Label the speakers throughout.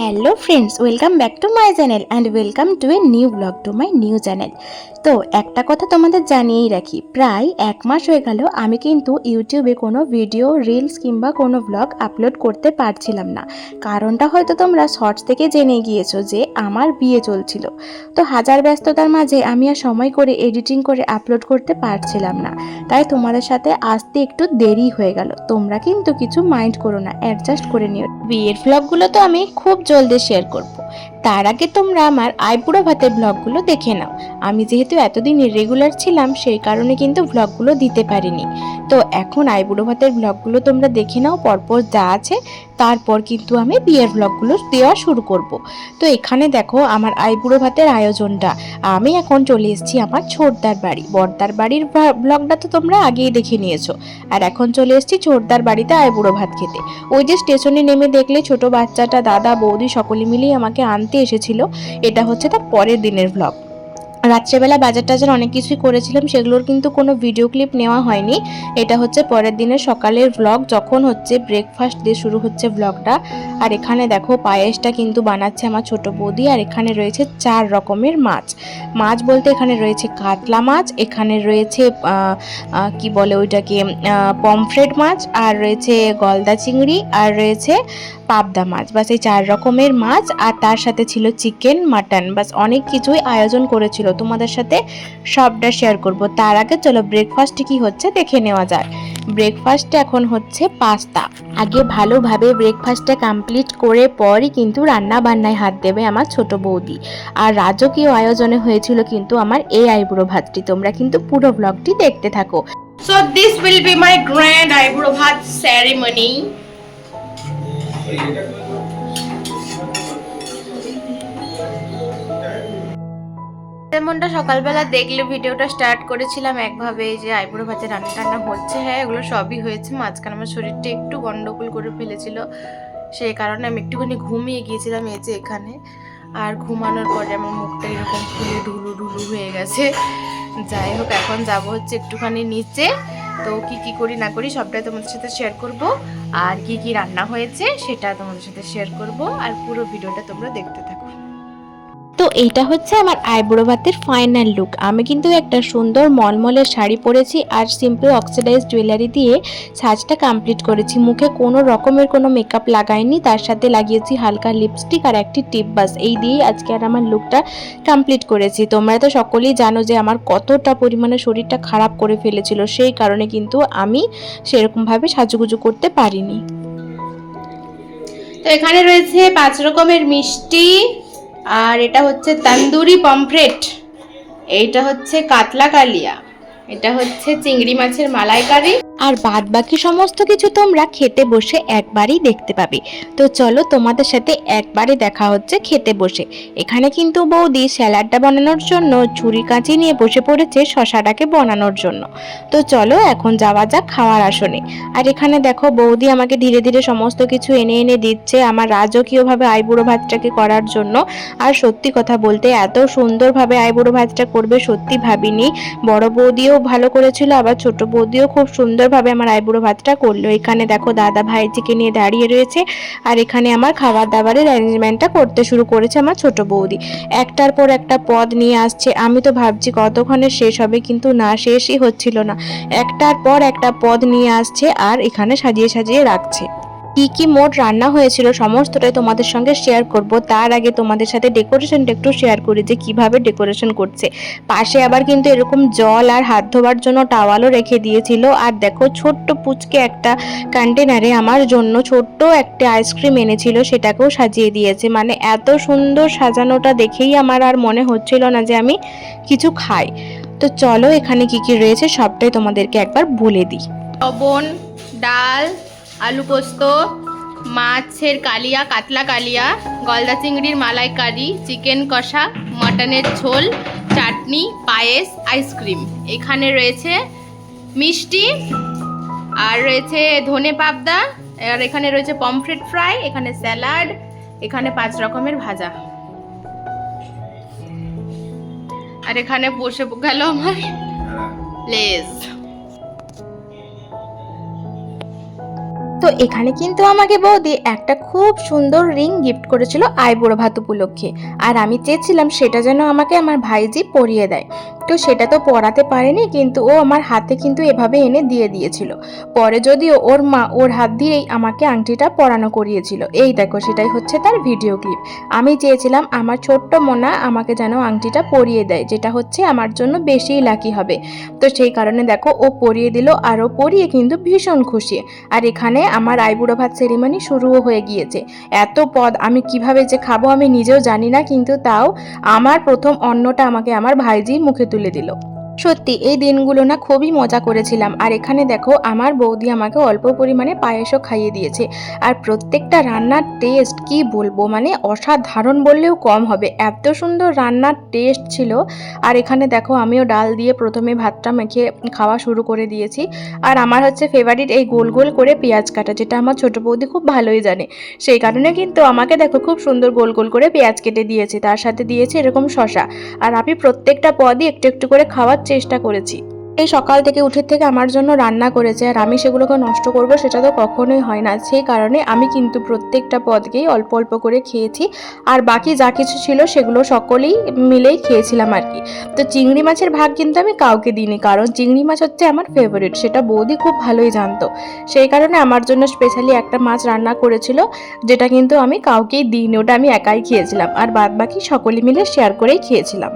Speaker 1: Hello friends welcome back to my channel and welcome to a new blog to my new channel তো একটা কথা তোমাদের জানিয়েই রাখি, প্রায় এক মাস হয়ে গেল আমি কিন্তু ইউটিউবে কোনো ভিডিও রিলস কিংবা কোনো ব্লগ আপলোড করতে পারছিলাম না। কারণটা হয়তো তোমরা শর্টস থেকে জেনে গিয়েছো যে আমার বিয়ে চলছিল। তো হাজার ব্যস্ততার মাঝে আমি আর সময় করে এডিটিং করে আপলোড করতে পারছিলাম না। তাই তোমাদের সাথে আসতে একটু দেরি হয়ে গেল। তোমরা কিন্তু কিছু মাইন্ড করো না অ্যাডজাস্ট করে নিও। বিয়ের ব্লগগুলো তো আমি খুব জলদি শেয়ার করব। তার আগে তোমরা আমার আইবুড়ো ভাতের ব্লগগুলো দেখে নাও। আমি যেহেতু এতদিন রেগুলার ছিলাম, সেই কারণে কিন্তু ব্লগগুলো দিতে পারিনি। তো এখন আইবুড়ো ভাতের ব্লগগুলো তোমরা দেখে নাও, পরপর যা আছে, তারপর কিন্তু আমি বিয়ের ব্লগগুলো দেওয়া শুরু করব। তো এখানে দেখো আমার আইবুড়ো ভাতের আয়োজনটা। আমি এখন চলে এসেছি আমার ছোটদার বাড়ি। বর্দার বাড়ির ব্লগটা তো তোমরা আগেই দেখে নিয়েছো। আর এখন চলে এসেছি ছোটদার বাড়িতে আইবুড়ো ভাত খেতে। ওই যে স্টেশনে নেমে দেখলে ছোট বাচ্চাটা, দাদা, বৌদি সকলে মিলেই আমাকে আনতে এসেছিল। এটা হচ্ছে তার পরের দিনের ব্লগ রাত্রেবেলা বাজার টাজার অনেক কিছুই করেছিলাম, সেগুলোর কিন্তু কোনো ভিডিও ক্লিপ নেওয়া হয়নি। এটা হচ্ছে পরের দিনের সকালের ব্লগ যখন হচ্ছে ব্রেকফাস্ট দিয়ে শুরু হচ্ছে ব্লগটা আর এখানে দেখো পায়েসটা কিন্তু বানাচ্ছে আমার ছোট বৌদি, আর এখানে রয়েছে চার রকমের মাছ। মাছ বলতে এখানে রয়েছে কাতলা মাছ, এখানে রয়েছে কি বলে ওইটাকে পমফ্রেট মাছ, আর রয়েছে গলদা চিংড়ি, আর রয়েছে পাবদা মাছ। বাস এই চার রকমের মাছ, আর তার সাথে ছিল চিকেন মাটন বাস অনেক কিছুই আয়োজন করেছিল। তোমাদের সাথে সবটা শেয়ার করব। তার আগে চলো ব্রেকফাস্ট কি হচ্ছে দেখে নেওয়া যাক। ব্রেকফাস্টে এখন হচ্ছে পাস্তা আগে ভালোভাবে ব্রেকফাস্টটা কমপ্লিট করে পরই কিন্তু রান্না বান্নায় হাত দেবে আমার ছোট বৌদি। আর রাজকীয় আয়োজনে হয়েছিল কিন্তু আমার এই আইবুড়ো ভাতটি তোমরা কিন্তু পুরো ব্লগটি দেখতে থাকো।
Speaker 2: So this will be my grand eyebrow bhat ceremony.
Speaker 1: তেমনটা সকালবেলা দেখলে ভিডিওটা স্টার্ট করেছিলাম একভাবে যে আইবুড়ো ভাতে রান্না টান্না হচ্ছে হ্যাঁ এগুলো সবই হয়েছে। মাঝখানে আমার শরীরটা একটু গন্ডগোল করে ফেলেছিল, সেই কারণে আমি একটুখানি ঘুমিয়ে গিয়েছিলাম এই যে এখানে। আর ঘুমানোর পরে আমার মুখটা এরকম ফুলে ঢুলু ঢুলু হয়ে গেছে। যাই হোক, এখন যাব হচ্ছে একটুখানি নিচে। তো কি কি করি না করি সবটাই তোমাদের সাথে শেয়ার করব। আর কি কি রান্না হয়েছে সেটা তোমাদের সাথে শেয়ার করব। আর পুরো ভিডিওটা তোমরা দেখতে থাকো। এইটা হচ্ছে আমার আইব্রো ভাতের ফাইনাল লুক আমি কিন্তু একটা সুন্দর মলমলের শাড়ি পরেছি আর সিম্পল অক্সিডাইজ জুয়েলারি দিয়ে সাজটা কমপ্লিট করেছি। মুখে কোনো রকমের কোনো মেকআপ লাগাইনি, তার সাথে লাগিয়েছি হালকা লিপস্টিক আর একটি টিপ বাস এই দিয়েই আজকে আর আমার লুকটা কমপ্লিট করেছি। তোমরা তো সকলেই জানো যে আমার কতটা পরিমাণে শরীরটা খারাপ করে ফেলেছিল, সেই কারণে কিন্তু আমি সেরকমভাবে সাজুগুজু করতে পারিনি।
Speaker 2: তো এখানে রয়েছে পাঁচ রকমের মিষ্টি আর এটা হচ্ছে তান্দুরি পমফ্রেট এইটা হচ্ছে কাতলা কালিয়া। এটা হচ্ছে চিংড়ি মাছের মালাইকারি।
Speaker 1: আর বাদ বাকি সমস্ত কিছু তোমরা খেতে বসে একবারই দেখতে পাবে। তো চলো তোমাদের সাথে একবারে দেখা হচ্ছে খেতে বসে। এখানে কিন্তু বৌদি স্যালাডটা বানানোর জন্য ছুরি কাঁচি নিয়ে বসে পড়েছে শশাটাকে বানানোর জন্য। তো চলো এখন যাওয়া যাক খাওয়ার আসনে। আর এখানে দেখো বৌদি আমাকে ধীরে ধীরে সমস্ত কিছু এনে এনে দিচ্ছে আমার রাজকীয়ভাবে আইবুড়ো ভাতটাকে করার জন্য। আর সত্যি কথা বলতে এত সুন্দরভাবে আইবুড়ো ভাতটা করবে সত্যি ভাবিনি। বড় বৌদিও ভালো করেছিল, আবার ছোট বৌদিও খুব সুন্দরভাবে আমার আইবুড়ো ভাতটা করল। এখানে দেখো দাদা ভাইজিকে নিয়ে দাঁড়িয়ে রয়েছে, আর এখানে আমার খাবার দাবারের অ্যারেঞ্জমেন্টটা করতে শুরু করেছে আমার ছোট বৌদি। একটার পর একটা পদ নিয়ে আসছে, আমি তো ভাবছি কতক্ষণে শেষ হবে, কিন্তু না, শেষই হচ্ছিল না। একটার পর একটা পদ নিয়ে আসছে আর এখানে সাজিয়ে সাজিয়ে রাখছে। কি কি মোট রান্না হয়েছিল সমস্তটাই তোমাদের সঙ্গে শেয়ার করব। তার আগে তোমাদের সাথে ডেকোরেশনটা একটু শেয়ার করি যে কীভাবে ডেকোরেশন করছে। পাশে আবার কিন্তু এরকম জল আর হাত ধোবার জন্য টাওয়ালও রেখে দিয়েছিল। আর দেখো ছোট্ট পুচকে একটা কন্টেনারে আমার জন্য ছোট্ট একটা আইসক্রিম এনেছিল, সেটাকেও সাজিয়ে দিয়েছে। মানে এত সুন্দর সাজানোটা দেখেই আমার আর মনে হচ্ছিল না যে আমি কিছু খাই। তো চলো এখানে কি কি রয়েছে সবটাই তোমাদেরকে একবার বলে দিই।
Speaker 2: লবণ, ডাল আলু পোস্ত, মাছের কালিয়া, কাতলা কালিয়া, গলদা চিংড়ির মালাইকারি চিকেন কষা, মটনের ঝোল, চাটনি, পায়েস, আইসক্রিম। এখানে রয়েছে মিষ্টি, আর রয়েছে ধনে পাবদা, আর এখানে রয়েছে পমফ্রেট ফ্রাই, এখানে স্যালাড, এখানে পাঁচ রকমের ভাজা। আর এখানে বসে গেল আমার লেজ।
Speaker 1: তো এখানে কিন্তু আমাকে বৌদি একটা খুব সুন্দর রিং গিফট করেছিল আইবুড়ো ভাত উপলক্ষে। আর আমি চেয়েছিলাম সেটা যেন আমাকে আমার ভাইজি পরিয়ে দেয়। তো সেটা তো পড়াতে পারেনি, কিন্তু ও আমার হাতে কিন্তু এভাবে এনে দিয়ে দিয়েছিল। পরে যদিও ওর মা ওর হাত দিয়েই আমাকে আংটিটা পরানো করিয়েছিল। এই দেখো, সেটাই হচ্ছে তার ভিডিও ক্লিপ। আমি চেয়েছিলাম আমার ছোট্ট মোনা আমাকে যেন আংটিটা পরিয়ে দেয়, যেটা হচ্ছে আমার জন্য বেশিই লাকি হবে। তো সেই কারণে দেখো, ও পরিয়ে দিল আর ও পরিয়ে কিন্তু ভীষণ খুশি। আর এখানে আমার আইবুড়ো ভাত সেরিমনি শুরুও হয়ে গিয়েছে। এত পদ আমি কীভাবে যে খাব আমি নিজেও জানি না, কিন্তু তাও আমার প্রথম অন্নটা আমাকে আমার ভাইজির মুখে তুলে দিল। সত্যি, এই দিনগুলো না খুবই মজা করেছিলাম। আর এখানে দেখো, আমার বৌদি আমাকে অল্প পরিমাণে পায়েসও খাইয়ে দিয়েছে। আর প্রত্যেকটা রান্নার টেস্ট কি বলব? মানে অসাধারণ বললেও কম হবে। এত সুন্দর রান্নার টেস্ট ছিল। আর এখানে দেখো, আমিও ডাল দিয়ে প্রথমে ভাতটা মেখে খাওয়া শুরু করে দিয়েছি। আর আমার হচ্ছে ফেভারিট এই গোল গোল করে পেঁয়াজ কাটা, যেটা আমার ছোট বৌদি খুব ভালোই জানে। সেই কারণে কিন্তু আমাকে দেখো, খুব সুন্দর গোল গোল করে পেঁয়াজ কেটে দিয়েছে। তার সাথে দিয়েছে এরকম শশা আর আমি প্রত্যেকটা পদই একটু একটু করে খাওয়ার চেষ্টা করেছি। এই সকাল থেকে উঠে থেকে আমার জন্য রান্না করেছে আর আমি সেগুলোকে নষ্ট করব সেটা তো কখনোই হয় না। সেই কারণে আমি কিন্তু প্রত্যেকটা পদকেই অল্প অল্প করে খেয়েছি আর বাকি যা কিছু ছিল সেগুলো সকলেই মিলেই খেয়েছিলাম আর কি। তো চিংড়ি মাছের ভাগ কিন্তু আমি কাউকে দিইনি কারণ চিংড়ি মাছ হচ্ছে আমার ফেভারিট সেটা বৌদি খুব ভালোই জানতো। সেই কারণে আমার জন্য স্পেশালি একটা মাছ রান্না করেছিল যেটা কিন্তু আমি কাউকেই দিইনি, ওটা আমি একাই খেয়েছিলাম। আর বাদ বাকি সকলে মিলে শেয়ার করেই খেয়েছিলাম।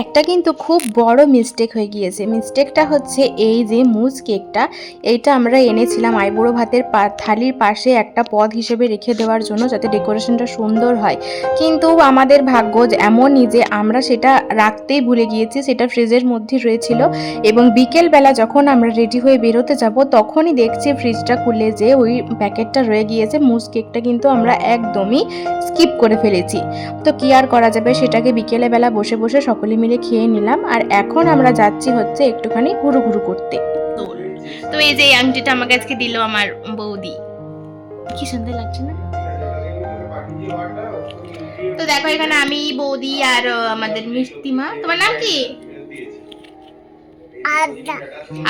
Speaker 1: একটা কিন্তু খুব বড় মিস্টেক হয়ে গিয়েছে। মিস্টেকটা হচ্ছে এই যে মুজ কেকটা এইটা আমরা এনেছিলাম আইবুড়ো ভাতের থালির পাশে একটা পদ হিসেবে রেখে দেওয়ার জন্য যাতে ডেকোরেশনটা সুন্দর হয়। কিন্তু আমাদের ভাগ্য এমনই যে আমরা সেটা রাখতেই ভুলে গিয়েছি, সেটা ফ্রিজের মধ্যে রয়েছিল এবং বিকেলবেলা যখন আমরা রেডি হয়ে বেরোতে যাব, তখনই দেখছি ফ্রিজটা খুলে যে ওই প্যাকেটটা রয়ে গিয়েছে মুজ কেকটা কিন্তু আমরা একদমই স্কিপ করে ফেলেছি। তো কি আর করা যাবে? সেটাকে বিকেলে বেলা বসে বসে সকলে মিলে খেয়ে নিলাম আর এখন আমরা যাচ্ছি হচ্ছে একটুখানি ঘুরু ঘুরু করতে।
Speaker 2: তো এই যে আংটিটা আমাকে আজকে দিল আমার বৌদি। কি সুন্দর লাগছে না? তো দেখো এখানে আমি বৌদি আর আমাদের মিষ্টিমা। তোমার নাম কি?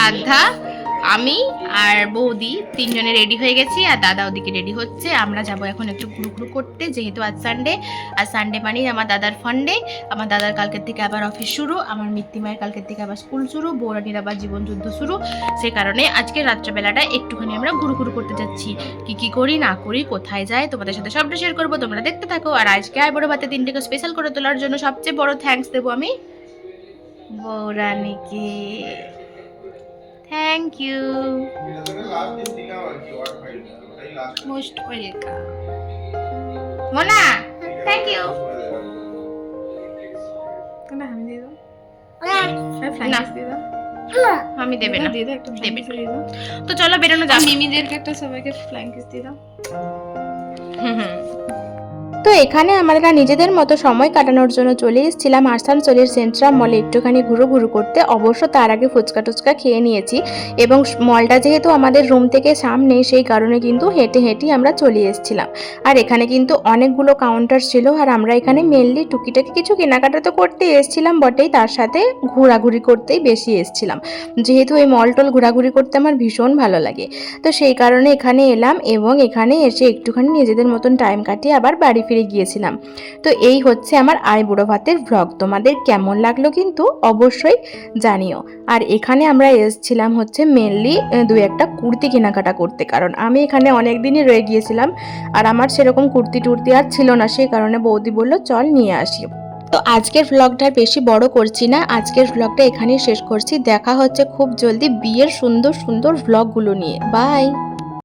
Speaker 2: আধা আমি আর বৌদি তিনজনে রেডি হয়ে গেছি আর দাদা ওদিকে রেডি হচ্ছে। আমরা যাব এখন একটু ঘুরু ঘুরু করতে, যেহেতু আজ সানডে আর সানডে মানে আমার দাদার ফান্ডে আমার দাদার কালকের থেকে আবার অফিস শুরু, আমার মিত্তিমায়ের কালকের থেকে আবার স্কুল শুরু, বৌরানির আবার জীবন যুদ্ধ শুরু। সে কারণে আজকে রাত্রেবেলাটা একটুখানি আমরা ঘুরু ঘুরু করতে যাচ্ছি। কি কি করি, না করি, কোথায় যাই, তোমাদের সাথে সবটা শেয়ার করব, তোমরা দেখতে থাকো। আর আজকে আই বড় ভাতে দিনটাকে স্পেশাল করে তোলার জন্য সবচেয়ে বড় থ্যাঙ্কস দেবো আমি। বৌরানিকে। Thank you most welcome Mona thank you না। আমি দেবে না। দেবে। তো চলো বেরোনো যাক।
Speaker 3: মিমিদেরকে একটা সবাইকে ফ্লাইং কিস দিয়ে দাও।
Speaker 2: হুম হুম।
Speaker 1: তো এখানে আমরা নিজেদের মতো সময় কাটানোর জন্য চলে এসেছিলাম আসানসোলের সেন্ট্রাম মলে। একটুখানি ঘুরু ঘুরু করতে। অবশ্য তার আগে ফুচকা টুচকা খেয়ে নিয়েছি এবং মলটা যেহেতু আমাদের রুম থেকে সামনে, সেই কারণে কিন্তু হেঁটে হেঁটেই আমরা চলে এসেছিলাম। আর এখানে কিন্তু অনেকগুলো কাউন্টার ছিল আর আমরা এখানে মেনলি টুকিটাকি কিছু কেনাকাটা তো করতে এসেছিলাম, বটেই তার সাথে ঘোরাঘুরি করতেই বেশি এসেছিলাম। যেহেতু এই মল টল ঘোরাঘুরি করতে আমার ভীষণ ভালো লাগে। তো সেই কারণে এখানে এলাম এবং এখানে এসে একটুখানি নিজেদের মতন টাইম কাটিয়ে আবার বাড়ি ফিরে গিয়েছিলাম। তো এই হচ্ছে আমার আই বুড়ো ভাতের ভ্লগ তোমাদের কেমন লাগল কিন্তু অবশ্যই জানিও। আর এখানে আমরা এসেছিলাম হচ্ছে মেনলি দু একটা কুর্তি কেনাকাটা করতে। কারণ আমি এখানে অনেক দিনই রয়ে গিয়েছিলাম আর আমার সেরকম কুর্তি টুর্তি আর ছিল না সেই কারণে বৌদি বলল, চল নিয়ে আসি। তো আজকের ভ্লগটা বেশি বড় করছি না। আজকের ভ্লগটা এখানেই শেষ করছি। দেখা হচ্ছে খুব জলদি বিয়ের সুন্দর সুন্দর ভ্লগগুলো নিয়ে। বাই